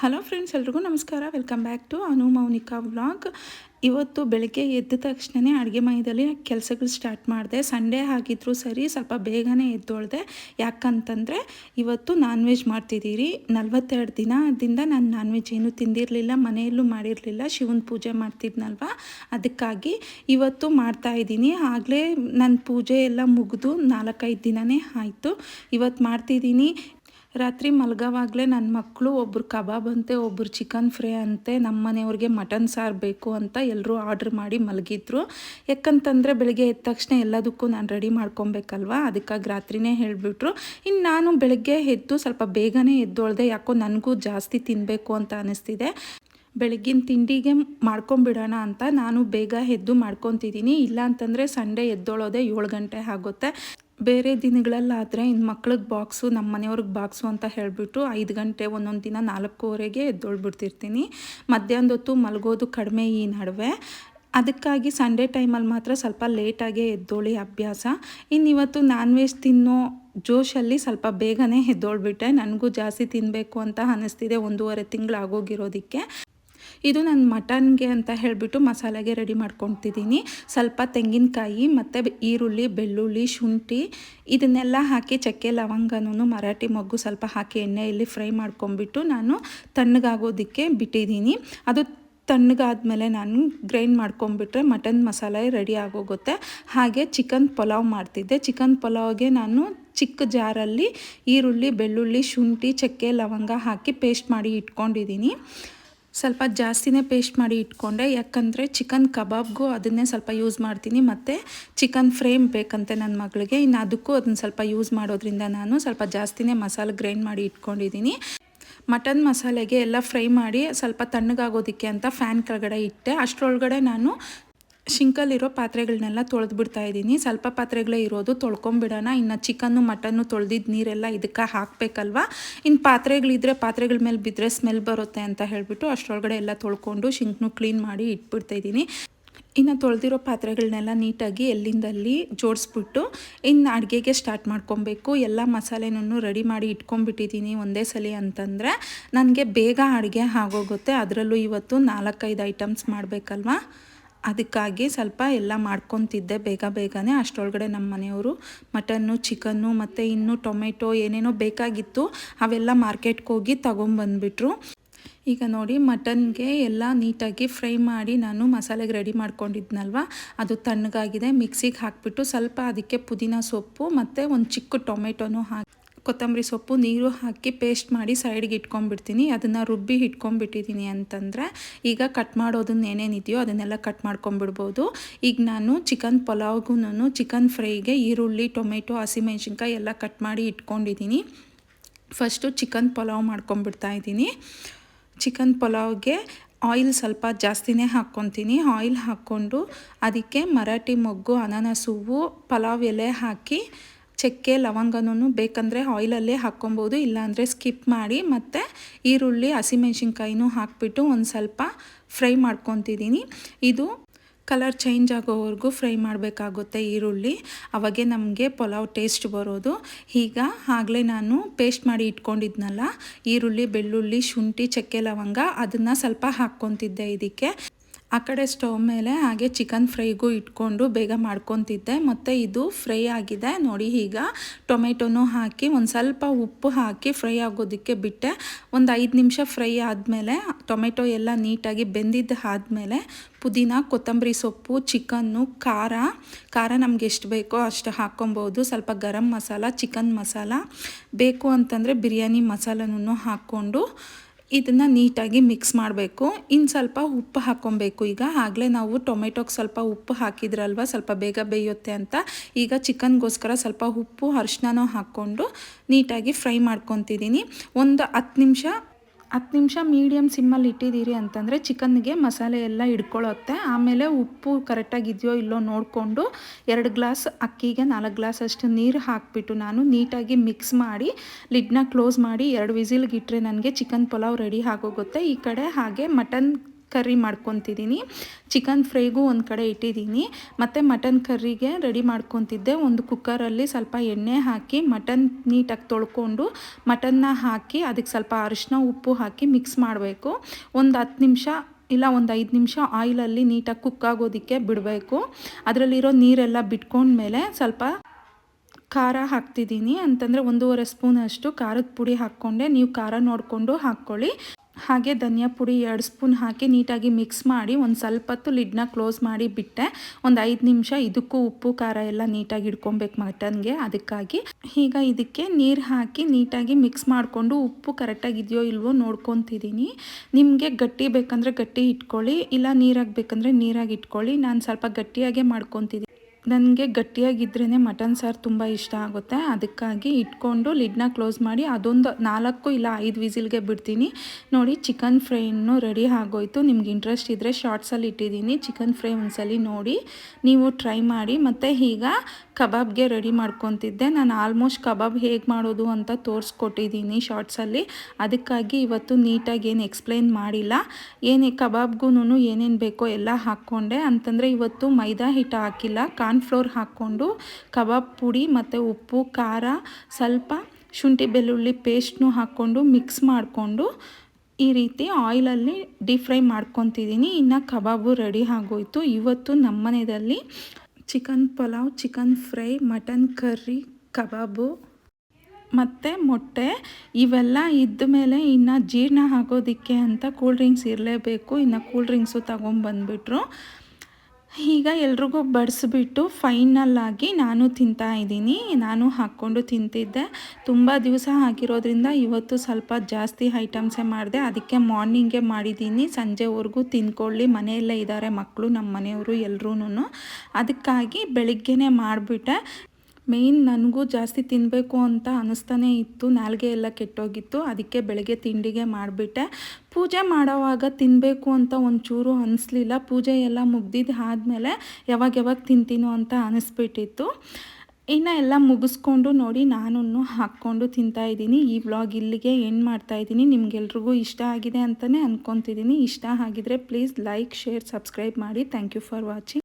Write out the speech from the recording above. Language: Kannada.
ಹಲೋ ಫ್ರೆಂಡ್ಸ್ ಎಲ್ರಿಗೂ ನಮಸ್ಕಾರ. Welcome back to Anu Mounika vlog ಇವತ್ತು ಬೆಳಗ್ಗೆ ಎದ್ದ ತಕ್ಷಣವೇ ಅಡುಗೆ ಮನೆಯಲ್ಲಿ ಕೆಲಸಗಳು ಸ್ಟಾರ್ಟ್ ಮಾಡಿದೆ. ಸಂಡೇ ಆಗಿದ್ರು ಸರಿ, ಸ್ವಲ್ಪ ಬೇಗನೆ ಎದ್ದೊಳ್ದೆ. ಯಾಕಂತಂದರೆ ಇವತ್ತು ನಾನ್ ವೆಜ್ ಮಾಡ್ತಿದ್ದೀರಿ. ನಲ್ವತ್ತೆರಡು ದಿನದಿಂದ ನಾನು ನಾನ್ ವೆಜ್ ಏನೂ ತಿಂದಿರಲಿಲ್ಲ, ಮನೆಯಲ್ಲೂ ಮಾಡಿರಲಿಲ್ಲ, ಶಿವನ ಪೂಜೆ ಮಾಡ್ತಿದ್ನಲ್ವ? ಅದಕ್ಕಾಗಿ ಇವತ್ತು ಮಾಡ್ತಾ ಇದ್ದೀನಿ. ಆಗಲೇ ನನ್ನ ಪೂಜೆ ಎಲ್ಲ ಮುಗಿದು ನಾಲ್ಕೈದು ದಿನವೇ ಆಯಿತು. ಇವತ್ತು ಮಾಡ್ತಿದ್ದೀನಿ. ರಾತ್ರಿ ಮಲಗೋವಾಗಲೇ ನನ್ನ ಮಕ್ಕಳು ಒಬ್ಬರು ಕಬಾಬ್ ಅಂತೆ ಒಬ್ಬರು ಚಿಕನ್ ಫ್ರೈ ಅಂತೆ ನಮ್ಮ ಮನೆಯವ್ರಿಗೆ ಮಟನ್ ಸಾರು ಬೇಕು ಅಂತ ಎಲ್ಲರೂ ಆರ್ಡ್ರ್ ಮಾಡಿ ಮಲಗಿದ್ರು. ಯಾಕಂತಂದರೆ ಬೆಳಗ್ಗೆ ಎದ್ದ ತಕ್ಷಣ ಎಲ್ಲದಕ್ಕೂ ನಾನು ರೆಡಿ ಮಾಡ್ಕೊಬೇಕಲ್ವಾ? ಅದಕ್ಕಾಗಿ ರಾತ್ರಿನೇ ಹೇಳಿಬಿಟ್ರು. ಇನ್ನು ನಾನು ಬೆಳಗ್ಗೆ ಎದ್ದು ಸ್ವಲ್ಪ ಬೇಗನೆ ಎದ್ದೊಳ್ದೆ ಯಾಕೋ ನನಗೂ ಜಾಸ್ತಿ ತಿನ್ನಬೇಕು ಅಂತ ಅನ್ನಿಸ್ತಿದೆ ಬೆಳಗ್ಗಿನ ತಿಂಡಿಗೆ ಮಾಡ್ಕೊಂಬಿಡೋಣ ಅಂತ ನಾನು ಬೇಗ ಎದ್ದು ಮಾಡ್ಕೊತಿದ್ದೀನಿ. ಇಲ್ಲ ಅಂತಂದರೆ ಸಂಡೇ ಎದ್ದೊಳೋದೆ ಏಳು ಗಂಟೆ ಆಗುತ್ತೆ. ಬೇರೆ ದಿನಗಳಲ್ಲಾದರೆ ಇನ್ನು ಮಕ್ಳಿಗೆ ಬಾಕ್ಸು ನಮ್ಮ ಮನೆಯವ್ರಿಗೆ ಬಾಕ್ಸು ಅಂತ ಹೇಳಿಬಿಟ್ಟು ಐದು ಗಂಟೆ ಒಂದೊಂದು ದಿನ ನಾಲ್ಕೂವರೆಗೆ ಎದ್ದೊಳ್ಬಿಡ್ತಿರ್ತೀನಿ. ಮಧ್ಯಾಹ್ನದ ಹೊತ್ತು ಮಲಗೋದು ಕಡಿಮೆ ಈ ನಡುವೆ. ಅದಕ್ಕಾಗಿ ಸಂಡೇ ಟೈಮಲ್ಲಿ ಮಾತ್ರ ಸ್ವಲ್ಪ ಲೇಟಾಗೇ ಎದ್ದೋಳಿ ಅಭ್ಯಾಸ. ಇನ್ನು ಇವತ್ತು ನಾನ್ ವೆಜ್ ತಿನ್ನೋ ಜೋಶಲ್ಲಿ ಸ್ವಲ್ಪ ಬೇಗನೆ ಎದ್ದೋಳ್ಬಿಟ್ಟೆ. ನನಗೂ ಜಾಸ್ತಿ ತಿನ್ನಬೇಕು ಅಂತ ಅನ್ನಿಸ್ತಿದೆ ಒಂದೂವರೆ ತಿಂಗಳು ಆಗೋಗಿರೋದಕ್ಕೆ. ಇದು ನಾನು ಮಟನ್ಗೆ ಅಂತ ಹೇಳಿಬಿಟ್ಟು ಮಸಾಲೆಗೆ ರೆಡಿ ಮಾಡ್ಕೊತಿದ್ದೀನಿ ಸ್ವಲ್ಪ ತೆಂಗಿನಕಾಯಿ, ಮತ್ತು ಈರುಳ್ಳಿ, ಬೆಳ್ಳುಳ್ಳಿ, ಶುಂಠಿ, ಇದನ್ನೆಲ್ಲ ಹಾಕಿ ಚಕ್ಕೆ ಲವಂಗನೂ ಮರಾಠಿ ಮೊಗ್ಗು ಸ್ವಲ್ಪ ಹಾಕಿ ಎಣ್ಣೆಯಲ್ಲಿ ಫ್ರೈ ಮಾಡ್ಕೊಂಬಿಟ್ಟು ನಾನು ತಣ್ಣಗಾಗೋದಕ್ಕೆ ಬಿಟ್ಟಿದ್ದೀನಿ. ಅದು ತಣ್ಣಗಾದ್ಮೇಲೆ ನಾನು ಗ್ರೈಂಡ್ ಮಾಡ್ಕೊಂಬಿಟ್ರೆ ಮಟನ್ ಮಸಾಲೆ ರೆಡಿ ಆಗೋಗುತ್ತೆ. ಹಾಗೆ ಚಿಕನ್ ಪಲಾವ್ ಮಾಡ್ತಿದ್ದೆ. ಚಿಕನ್ ಪಲಾವ್ಗೆ ನಾನು ಚಿಕ್ಕ ಜಾರಲ್ಲಿ ಈರುಳ್ಳಿ, ಬೆಳ್ಳುಳ್ಳಿ, ಶುಂಠಿ, ಚಕ್ಕೆ, ಲವಂಗ ಹಾಕಿ ಪೇಸ್ಟ್ ಮಾಡಿ ಇಟ್ಕೊಂಡಿದ್ದೀನಿ. ಸ್ವಲ್ಪ ಜಾಸ್ತಿನೇ ಪೇಸ್ಟ್ ಮಾಡಿ ಇಟ್ಕೊಂಡೆ. ಯಾಕಂದರೆ ಚಿಕನ್ ಕಬಾಬ್ಗೂ ಅದನ್ನೇ ಸ್ವಲ್ಪ ಯೂಸ್ ಮಾಡ್ತೀನಿ. ಮತ್ತು ಚಿಕನ್ ಫ್ರೇಮ್ ಬೇಕಂತೆ ನನ್ನ ಮಗಳಿಗೆ. ಇನ್ನು ಅದಕ್ಕೂ ಅದನ್ನ ಸ್ವಲ್ಪ ಯೂಸ್ ಮಾಡೋದ್ರಿಂದ ನಾನು ಸ್ವಲ್ಪ ಜಾಸ್ತಿನೇ ಮಸಾಲೆ ಗ್ರೈಂಡ್ ಮಾಡಿ ಇಟ್ಕೊಂಡಿದ್ದೀನಿ. ಮಟನ್ ಮಸಾಲೆಗೆ ಎಲ್ಲ ಫ್ರೈ ಮಾಡಿ ಸ್ವಲ್ಪ ತಣ್ಣಗಾಗೋದಕ್ಕೆ ಅಂತ ಫ್ಯಾನ್ ಕೆಳಗಡೆ ಇಟ್ಟೆ. ಅಷ್ಟರೊಳಗಡೆ ನಾನು ಶಿಂಕಲ್ಲಿರೋ ಪಾತ್ರೆಗಳನ್ನೆಲ್ಲ ತೊಳೆದು ಬಿಡ್ತಾ ಇದ್ದೀನಿ. ಸ್ವಲ್ಪ ಪಾತ್ರೆಗಳೇ ಇರೋದು, ತೊಳ್ಕೊಂಬಿಡೋಣ. ಇನ್ನು ಚಿಕನ್ನು, ಮಟನ್ನು ತೊಳೆದಿದ್ದ ನೀರೆಲ್ಲ ಇದಕ್ಕೆ ಹಾಕಬೇಕಲ್ವ? ಇನ್ನು ಪಾತ್ರೆಗಳಿದ್ರೆ ಪಾತ್ರೆಗಳ ಮೇಲೆ ಬಿದ್ದರೆ ಸ್ಮೆಲ್ ಬರುತ್ತೆ ಅಂತ ಹೇಳಿಬಿಟ್ಟು ಅಷ್ಟರೊಳಗಡೆ ಎಲ್ಲ ತೊಳ್ಕೊಂಡು ಶಿಂಕ್ನು ಕ್ಲೀನ್ ಮಾಡಿ ಇಟ್ಬಿಡ್ತಾಯಿದ್ದೀನಿ ಇನ್ನು ತೊಳೆದಿರೋ ಪಾತ್ರೆಗಳನ್ನೆಲ್ಲ ನೀಟಾಗಿ ಎಲ್ಲಿಂದಲ್ಲಿ ಜೋಡಿಸ್ಬಿಟ್ಟು ಇನ್ನು ಅಡುಗೆಗೆ ಸ್ಟಾರ್ಟ್ ಮಾಡ್ಕೊಬೇಕು. ಎಲ್ಲ ಮಸಾಲೆನೂ ರೆಡಿ ಮಾಡಿ ಇಟ್ಕೊಂಡ್ಬಿಟ್ಟಿದ್ದೀನಿ ಒಂದೇ ಸಲ ಅಂತಂದರೆ ನನಗೆ ಬೇಗ ಅಡುಗೆ ಆಗೋಗುತ್ತೆ. ಅದರಲ್ಲೂ ಇವತ್ತು ನಾಲ್ಕೈದು ಐಟಮ್ಸ್ ಮಾಡಬೇಕಲ್ವಾ? ಅದಕ್ಕಾಗಿ ಸ್ವಲ್ಪ ಎಲ್ಲ ಮಾಡ್ಕೊತಿದ್ದೆ ಬೇಗ ಬೇಗನೆ. ಅಷ್ಟರೊಳಗಡೆ ನಮ್ಮ ಮನೆಯವರು ಮಟನ್ನು, ಚಿಕನ್ನು ಮತ್ತು ಇನ್ನೂ ಟೊಮೆಟೊ ಏನೇನೋ ಬೇಕಾಗಿತ್ತು ಅವೆಲ್ಲ ಮಾರ್ಕೆಟ್ಗೆ ಹೋಗಿ ತೊಗೊಂಬಂದ್ಬಿಟ್ರು. ಈಗ ನೋಡಿ ಮಟನ್ಗೆ ಎಲ್ಲ ನೀಟಾಗಿ ಫ್ರೈ ಮಾಡಿ ನಾನು ಮಸಾಲೆಗೆ ರೆಡಿ ಮಾಡ್ಕೊಂಡಿದ್ನಲ್ವ? ಅದು ತಣ್ಣಗಾಗಿದೆ, ಮಿಕ್ಸಿಗೆ ಹಾಕಿಬಿಟ್ಟು ಸ್ವಲ್ಪ ಅದಕ್ಕೆ ಪುದೀನ ಸೊಪ್ಪು ಮತ್ತು ಒಂದು ಚಿಕ್ಕ ಟೊಮೆಟೊನೂ ಹಾಕಿ ಕೊತ್ತಂಬರಿ ಸೊಪ್ಪು, ನೀರು ಹಾಕಿ ಪೇಸ್ಟ್ ಮಾಡಿ ಸೈಡ್ಗೆ ಇಟ್ಕೊಂಡ್ಬಿಡ್ತೀನಿ. ಅದನ್ನು ರುಬ್ಬಿ ಇಟ್ಕೊಂಡ್ಬಿಟ್ಟಿದ್ದೀನಿ ಅಂತಂದರೆ ಈಗ ಕಟ್ ಮಾಡೋದನ್ನ ಏನೇನಿದೆಯೋ ಅದನ್ನೆಲ್ಲ ಕಟ್ ಮಾಡ್ಕೊಂಬಿಡ್ಬೋದು ಈಗ ನಾನು ಚಿಕನ್ ಪಲಾವ್ಗೂ ಚಿಕನ್ ಫ್ರೈಗೆ ಈರುಳ್ಳಿ, ಟೊಮೆಟೊ ಹಸಿಮೆಣ್ಸಿನ್ಕಾಯಿ ಎಲ್ಲ ಕಟ್ ಮಾಡಿ ಇಟ್ಕೊಂಡಿದ್ದೀನಿ ಫಸ್ಟು ಚಿಕನ್ ಪಲಾವ್ ಮಾಡ್ಕೊಂಬಿಡ್ತಾ ಇದ್ದೀನಿ. ಚಿಕನ್ ಪಲಾವ್ಗೆ ಆಯಿಲ್ ಸ್ವಲ್ಪ ಜಾಸ್ತಿನೇ ಹಾಕ್ಕೊತೀನಿ. ಆಯಿಲ್ ಹಾಕ್ಕೊಂಡು ಅದಕ್ಕೆ ಮರಾಠಿ ಮೊಗ್ಗು, ಅನಾನಸ್ ಹೂವು, ಪಲಾವ್ ಎಲೆ ಹಾಕಿ ಚಕ್ಕೆ ಲವಂಗನೂ ಬೇಕಂದರೆ ಆಯಿಲಲ್ಲೇ ಹಾಕ್ಕೊಬೋದು, ಇಲ್ಲಾಂದರೆ ಸ್ಕಿಪ್ ಮಾಡಿ ಮತ್ತು ಈರುಳ್ಳಿ, ಹಸಿಮೆಣ್ಸಿನ್ಕಾಯಿನೂ ಹಾಕಿಬಿಟ್ಟು ಒಂದು ಸ್ವಲ್ಪ ಫ್ರೈ ಮಾಡ್ಕೊತಿದ್ದೀನಿ ಇದು ಕಲರ್ ಚೇಂಜ್ ಆಗೋವರೆಗೂ ಫ್ರೈ ಮಾಡಬೇಕಾಗುತ್ತೆ ಈರುಳ್ಳಿ. ಅವಾಗೆ ನಮಗೆ ಪಲಾವ್ ಟೇಸ್ಟ್ ಬರೋದು. ಈಗ ಆಗಲೇ ನಾನು ಪೇಸ್ಟ್ ಮಾಡಿ ಇಟ್ಕೊಂಡಿದ್ನಲ್ಲ, ಈರುಳ್ಳಿ, ಬೆಳ್ಳುಳ್ಳಿ, ಶುಂಠಿ, ಚಕ್ಕೆ, ಲವಂಗ, ಅದನ್ನು ಸ್ವಲ್ಪ ಹಾಕ್ಕೊತಿದ್ದೆ ಇದಕ್ಕೆ. ಆ ಕಡೆ ಸ್ಟವ್ ಮೇಲೆ ಹಾಗೆ ಚಿಕನ್ ಫ್ರೈಗೂ ಇಟ್ಕೊಂಡು ಬೇಗ ಮಾಡ್ಕೊತಿದ್ದೆ. ಮತ್ತು ಇದು ಫ್ರೈ ಆಗಿದೆ. ನೋಡಿ ಈಗ ಟೊಮೆಟೊನೂ ಹಾಕಿ ಒಂದು ಸ್ವಲ್ಪ ಉಪ್ಪು ಹಾಕಿ ಫ್ರೈ ಆಗೋದಕ್ಕೆ ಬಿಟ್ಟೆ. ಒಂದು ಐದು ನಿಮಿಷ ಫ್ರೈ ಆದಮೇಲೆ ಟೊಮೆಟೊ ಎಲ್ಲ ನೀಟಾಗಿ ಬೆಂದಿದ್ದು ಆದಮೇಲೆ ಪುದೀನ, ಕೊತ್ತಂಬರಿ ಸೊಪ್ಪು, ಚಿಕನ್ನು, ಖಾರ. ಖಾರ ನಮ್ಗೆ ಎಷ್ಟು ಬೇಕೋ ಅಷ್ಟು ಹಾಕ್ಕೊಬೋದು. ಸ್ವಲ್ಪ ಗರಂ ಮಸಾಲ, ಚಿಕನ್ ಮಸಾಲ. ಬೇಕು ಅಂತಂದರೆ ಬಿರಿಯಾನಿ ಮಸಾಲನೂ ಹಾಕ್ಕೊಂಡು ಇದನ್ನು ನೀಟಾಗಿ ಮಿಕ್ಸ್ ಮಾಡಬೇಕು. ಇನ್ನು ಸ್ವಲ್ಪ ಉಪ್ಪು ಹಾಕ್ಕೊಬೇಕು. ಈಗ ಆಗಲೇ ನಾವು ಟೊಮೆಟೊಗೆ ಸ್ವಲ್ಪ ಉಪ್ಪು ಹಾಕಿದ್ರಲ್ವ, ಸ್ವಲ್ಪ ಬೇಗ ಬೇಯುತ್ತೆ ಅಂತ. ಈಗ ಚಿಕನ್ಗೋಸ್ಕರ ಸ್ವಲ್ಪ ಉಪ್ಪು ಅರ್ಶಿನೂ ಹಾಕ್ಕೊಂಡು ನೀಟಾಗಿ ಫ್ರೈ ಮಾಡ್ಕೊತಿದ್ದೀನಿ. ಒಂದು ಹತ್ತು ನಿಮಿಷ ಹತ್ತು ನಿಮಿಷ ಮೀಡಿಯಮ್ ಸಿಮ್ಮಲ್ಲಿ ಇಟ್ಟಿದ್ದೀರಿ ಅಂತಂದರೆ ಚಿಕನ್ಗೆ ಮಸಾಲೆ ಎಲ್ಲ ಹಿಡ್ಕೊಳ್ಳುತ್ತೆ ಆಮೇಲೆ ಉಪ್ಪು ಕರೆಕ್ಟಾಗಿದೆಯೋ ಇಲ್ಲೋ ನೋಡಿಕೊಂಡು ಎರಡು ಗ್ಲಾಸ್ ಅಕ್ಕಿಗೆ ನಾಲ್ಕು ಗ್ಲಾಸ್ ಅಷ್ಟು ನೀರು ಹಾಕಿಬಿಟ್ಟು ನಾನು ನೀಟಾಗಿ ಮಿಕ್ಸ್ ಮಾಡಿ ಲಿಡ್ನ ಕ್ಲೋಸ್ ಮಾಡಿ ಎರಡು ವಿಸಿಲ್ಗಿಟ್ರೆ ನನಗೆ ಚಿಕನ್ ಪಲಾವ್ ರೆಡಿ ಆಗೋಗುತ್ತೆ. ಈ ಕಡೆ ಹಾಗೆ ಮಟನ್ ಕರ್ರಿ ಮಾಡ್ಕೊತಿದ್ದೀನಿ. ಚಿಕನ್ ಫ್ರೈಗೂ ಒಂದು ಕಡೆ ಇಟ್ಟಿದ್ದೀನಿ. ಮತ್ತು ಮಟನ್ ಕರ್ರಿಗೆ ರೆಡಿ ಮಾಡ್ಕೊತಿದ್ದೆ. ಒಂದು ಕುಕ್ಕರಲ್ಲಿ ಸ್ವಲ್ಪ ಎಣ್ಣೆ ಹಾಕಿ, ಮಟನ್ ನೀಟಾಗಿ ತೊಳ್ಕೊಂಡು ಮಟನ್ನ ಹಾಕಿ, ಅದಕ್ಕೆ ಸ್ವಲ್ಪ ಅರಿಶಿನ ಉಪ್ಪು ಹಾಕಿ ಮಿಕ್ಸ್ ಮಾಡಬೇಕು. ಒಂದು ಹತ್ತು ನಿಮಿಷ ಇಲ್ಲ ಒಂದು ಐದು ನಿಮಿಷ ಆಯಿಲಲ್ಲಿ ನೀಟಾಗಿ ಕುಕ್ ಆಗೋದಕ್ಕೆ ಬಿಡಬೇಕು. ಅದರಲ್ಲಿರೋ ನೀರೆಲ್ಲ ಬಿಟ್ಕೊಂಡ್ಮೇಲೆ ಸ್ವಲ್ಪ ಖಾರ ಹಾಕ್ತಿದ್ದೀನಿ. ಅಂತಂದರೆ ಒಂದೂವರೆ ಸ್ಪೂನ್ ಅಷ್ಟು ಖಾರದ ಪುಡಿ ಹಾಕ್ಕೊಂಡೆ. ನೀವು ಖಾರ ನೋಡಿಕೊಂಡು ಹಾಕ್ಕೊಳ್ಳಿ. ಹಾಗೆ ಧನಿಯಾ ಪುಡಿ ಎರಡು ಸ್ಪೂನ್ ಹಾಕಿ ನೀಟಾಗಿ ಮಿಕ್ಸ್ ಮಾಡಿ ಒಂದು ಸ್ವಲ್ಪ ಹೊತ್ತು ಲಿಡ್ನ ಕ್ಲೋಸ್ ಮಾಡಿ ಬಿಟ್ಟೆ. ಒಂದು ಐದು ನಿಮಿಷ ಇದಕ್ಕೂ ಉಪ್ಪು, ಖಾರ ಎಲ್ಲ ನೀಟಾಗಿ ಇಡ್ಕೊಬೇಕು ಮಟನ್ಗೆ. ಅದಕ್ಕಾಗಿ ಈಗ ಇದಕ್ಕೆ ನೀರು ಹಾಕಿ ನೀಟಾಗಿ ಮಿಕ್ಸ್ ಮಾಡಿಕೊಂಡು ಉಪ್ಪು ಕರೆಕ್ಟಾಗಿದೆಯೋ ಇಲ್ವೋ ನೋಡ್ಕೊತಿದ್ದೀನಿ. ನಿಮಗೆ ಗಟ್ಟಿ ಬೇಕಂದರೆ ಗಟ್ಟಿ ಇಟ್ಕೊಳ್ಳಿ, ಇಲ್ಲ ನೀರಾಗಿ ಬೇಕಂದರೆ ನೀರಾಗಿ ಇಟ್ಕೊಳ್ಳಿ. ನಾನು ಸ್ವಲ್ಪ ಗಟ್ಟಿಯಾಗೇ ಮಾಡ್ಕೊತಿದ್ದೀನಿ. ನನಗೆ ಗಟ್ಟಿಯಾಗಿದ್ರೇ ಮಟನ್ ಸಾರು ತುಂಬ ಇಷ್ಟ ಆಗುತ್ತೆ. ಅದಕ್ಕಾಗಿ ಇಟ್ಕೊಂಡು ಲಿಡ್ನ ಕ್ಲೋಸ್ ಮಾಡಿ ಅದೊಂದು ನಾಲ್ಕು ಇಲ್ಲ ಐದು ವಿಸಿಲ್ಗೆ ಬಿಡ್ತೀನಿ. ನೋಡಿ, ಚಿಕನ್ ಫ್ರೈನು ರೆಡಿ ಆಗೋಯ್ತು. ನಿಮ್ಗೆ ಇಂಟ್ರೆಸ್ಟ್ ಇದ್ದರೆ ಶಾರ್ಟ್ಸಲ್ಲಿ ಇಟ್ಟಿದ್ದೀನಿ. ಚಿಕನ್ ಫ್ರೈ ಒಂದ್ಸಲಿ ನೋಡಿ. ನೀವು ಟ್ರೈ ಮಾಡಿ. ಮತ್ತು ಈಗ ಕಬಾಬ್ಗೆ ರೆಡಿ ಮಾಡ್ಕೊತಿದ್ದೆ. ನಾನು ಆಲ್ಮೋಸ್ಟ್ ಕಬಾಬ್ ಹೇಗೆ ಮಾಡೋದು ಅಂತ ತೋರಿಸ್ಕೊಟ್ಟಿದ್ದೀನಿ ಶಾರ್ಟ್ಸಲ್ಲಿ ಅದಕ್ಕಾಗಿ ಇವತ್ತು ನೀಟಾಗಿ ಏನು ಎಕ್ಸ್ಪ್ಲೈನ್ ಮಾಡಿಲ್ಲ. ಏನೇ ಕಬಾಬ್ಗೂ ಏನೇನು ಬೇಕೋ ಎಲ್ಲ ಹಾಕ್ಕೊಂಡೆ. ಅಂತಂದರೆ ಇವತ್ತು ಮೈದಾ ಹಿಟ್ಟು ಹಾಕಿಲ್ಲ. ಕಾರ್ನ್ಫ್ಲೋರ್ ಹಾಕ್ಕೊಂಡು ಕಬಾಬ್ ಪುಡಿ ಮತ್ತು ಉಪ್ಪು, ಖಾರ, ಸ್ವಲ್ಪ ಶುಂಠಿ ಬೆಳ್ಳುಳ್ಳಿ ಪೇಸ್ಟ್ನು ಹಾಕ್ಕೊಂಡು ಮಿಕ್ಸ್ ಮಾಡಿಕೊಂಡು ಈ ರೀತಿ ಆಯಿಲಲ್ಲಿ ಡೀಪ್ ಫ್ರೈ ಮಾಡ್ಕೊತಿದ್ದೀನಿ ಇನ್ನು ಕಬಾಬು ರೆಡಿ ಆಗೋಯ್ತು. ಇವತ್ತು ನಮ್ಮ ಮನೆಯಲ್ಲಿ chicken pulao, chicken fry, mutton curry, kebab, ಮತ್ತು ಮೊಟ್ಟೆ, ಇವೆಲ್ಲ ಇದ್ದ ಮೇಲೆ ಇನ್ನು ಜೀರ್ಣ ಆಗೋದಕ್ಕೆ ಅಂತ ಕೂಲ್ ಡ್ರಿಂಕ್ಸ್ ಇರಲೇಬೇಕು. ಇನ್ನು ಕೂಲ್ ಡ್ರಿಂಕ್ಸು ತಗೊಂಬಂದ್ಬಿಟ್ರು ಈಗ ಎಲ್ರಿಗೂ ಬಡಿಸ್ಬಿಟ್ಟು ಫೈನಲ್ಲಾಗಿ ನಾನು ತಿಂತಾ ಇದ್ದೀನಿ. ನಾನು ಹಾಕ್ಕೊಂಡು ತಿಂತಿದ್ದೆ. ತುಂಬ ದಿವಸ ಹಾಕಿರೋದ್ರಿಂದ ಇವತ್ತು ಸ್ವಲ್ಪ ಜಾಸ್ತಿ ಐಟಮ್ಸೇ ಮಾಡಿದೆ. ಅದಕ್ಕೆ ಮಾರ್ನಿಂಗೇ ಮಾಡಿದ್ದೀನಿ. ಸಂಜೆವರೆಗೂ ತಿನ್ಕೊಳ್ಳಿ ಮನೆಯಲ್ಲೇ ಇದ್ದಾರೆ ಮಕ್ಕಳು ನಮ್ಮ ಮನೆಯವರು ಎಲ್ಲರೂ ಅದಕ್ಕಾಗಿ ಬೆಳಿಗ್ಗೆನೇ ಮಾಡಿಬಿಟ್ಟೆ. ಮೇಯ್ನ್ ನನಗೂ ಜಾಸ್ತಿ ತಿನ್ನಬೇಕು ಅಂತ ಅನ್ನಿಸ್ತಾನೆ ಇತ್ತು. ನಾಲ್ಗೆ ಎಲ್ಲ ಕೆಟ್ಟೋಗಿತ್ತು. ಅದಕ್ಕೆ ಬೆಳಗ್ಗೆ ತಿಂಡಿಗೆ ಮಾಡಿಬಿಟ್ಟೆ. ಪೂಜೆ ಮಾಡೋವಾಗ ತಿನ್ನಬೇಕು ಅಂತ ಒಂಚೂರು ಅನಿಸ್ಲಿಲ್ಲ. ಪೂಜೆ ಎಲ್ಲ ಮುಗ್ದಿದ್ದು ಆದಮೇಲೆ ಯಾವಾಗ ಯಾವಾಗ ತಿಂತೀನೋ ಅಂತ ಅನಿಸ್ಬಿಟ್ಟಿತ್ತು. ಇನ್ನು ಎಲ್ಲ ಮುಗಿಸ್ಕೊಂಡು ನೋಡಿ ನಾನು ಹಾಕ್ಕೊಂಡು ತಿಂತಾಯಿದ್ದೀನಿ ಈ ವ್ಲಾಗ್ ಇಲ್ಲಿಗೆ ಎಂಡ್ ಮಾಡ್ತಾಯಿದ್ದೀನಿ ನಿಮಗೆಲ್ರಿಗೂ ಇಷ್ಟ ಆಗಿದೆ ಅಂತಲೇ ಅಂದ್ಕೊತಿದ್ದೀನಿ ಇಷ್ಟ ಆಗಿದ್ರೆ ಪ್ಲೀಸ್ ಲೈಕ್, ಶೇರ್, ಸಬ್ಸ್ಕ್ರೈಬ್ ಮಾಡಿ. Thank you for watching.